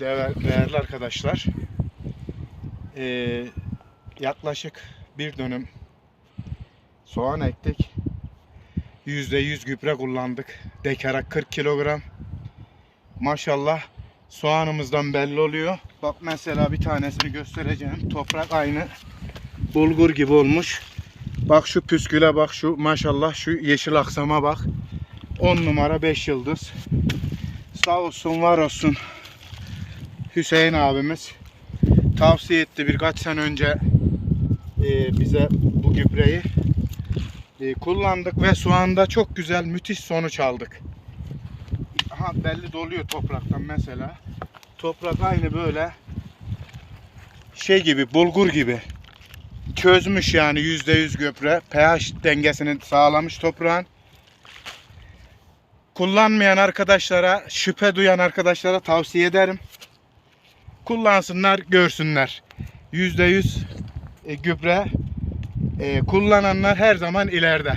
değer- değerli arkadaşlar. Ee, yaklaşık bir dönüm soğan ektik. %100 gübre kullandık. Dekara 40 kilogram. Maşallah soğanımızdan belli oluyor. Bak mesela bir tanesini göstereceğim. Toprak aynı bulgur gibi olmuş. Bak şu püsküle bak şu maşallah şu yeşil aksama bak. 10 numara 5 yıldız. Sağ olsun var olsun Hüseyin abimiz tavsiye etti birkaç sene önce e, bize bu gübreyi E, kullandık ve soğanda çok güzel müthiş sonuç aldık. Aha belli doluyor topraktan mesela. Toprak aynı böyle şey gibi bulgur gibi çözmüş yani yüzde yüz gübre pH dengesini sağlamış toprağın. Kullanmayan arkadaşlara, şüphe duyan arkadaşlara tavsiye ederim. Kullansınlar, görsünler. Yüzde yüz e, gübre e, kullananlar her zaman ileride.